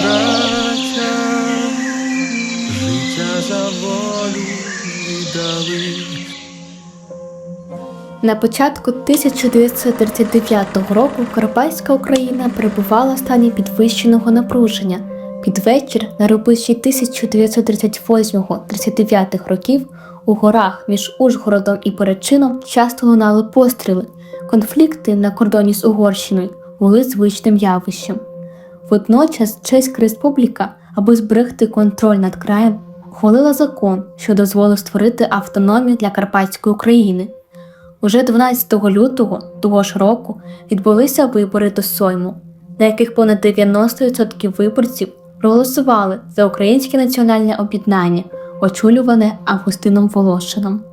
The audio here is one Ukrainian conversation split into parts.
браття, життя за волю віддали. На початку 1939 року Карпатська Україна перебувала в стані підвищеного напруження. Під вечір на рубежі 1938-39 років у горах між Ужгородом і Перечином часто лунали постріли. Конфлікти на кордоні з Угорщиною були звичним явищем. Водночас Чеська Республіка, аби зберегти контроль над краєм, ухвалила закон, що дозволив створити автономію для Карпатської України. Уже 12 лютого того ж року відбулися вибори до Сойму, на яких понад 90% виборців проголосували за українське національне об'єднання, очолюване Августином Волошином.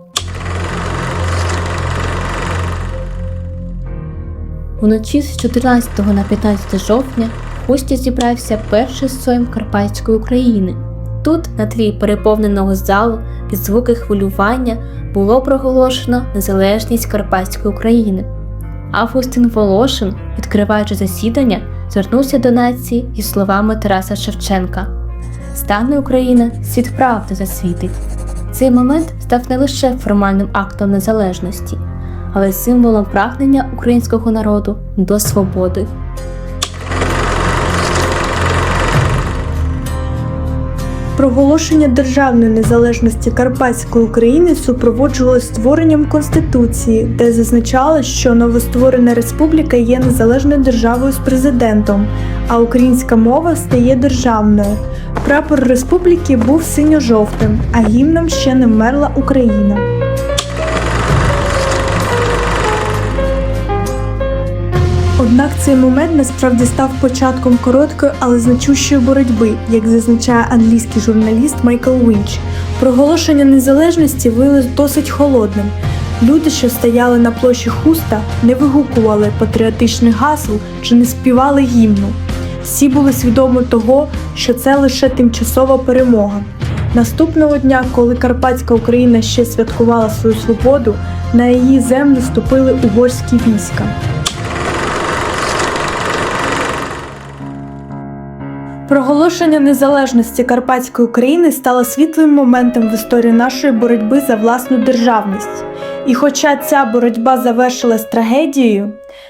Вночі з 14 на 15 жовтня в зібрався перший сойм Карпатської України. Тут, на тлі переповненого залу, під звуки хвилювання, було проголошено незалежність Карпатської України. Августин Волошин, відкриваючи засідання, звернувся до нації із словами Тараса Шевченка: Стане Україна, світ правди засвітить. Цей момент став не лише формальним актом незалежності, але й символом прагнення українського народу до свободи. Проголошення державної незалежності Карпатської України супроводжувалось створенням Конституції, де зазначалось, що новостворена республіка є незалежною державою з президентом, а українська мова стає державною. Прапор республіки був синьо-жовтим, а гімном ще не вмерла Україна. Однак цей момент насправді став початком короткої, але значущої боротьби, як зазначає англійський журналіст Майкл Вінч. Проголошення незалежності виявилось досить холодним. Люди, що стояли на площі хуста, не вигукували патріотичних гасл чи не співали гімну. Всі були свідомі того, що це лише тимчасова перемога. Наступного дня, коли Карпатська Україна ще святкувала свою свободу, на її землю ступили угорські війська. Проголошення незалежності Карпатської України стало світлим моментом в історії нашої боротьби за власну державність. І хоча ця боротьба завершилась трагедією,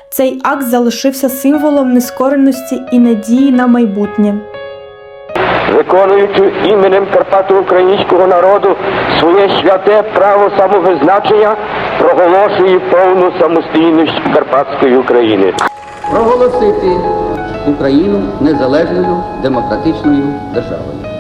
цей акт залишився символом нескореності і надії на майбутнє. виконуючи іменем Карпато-українського народу своє святе право самовизначення, проголошує повну самостійність Карпатської України. проголосити Україну незалежною демократичною державою.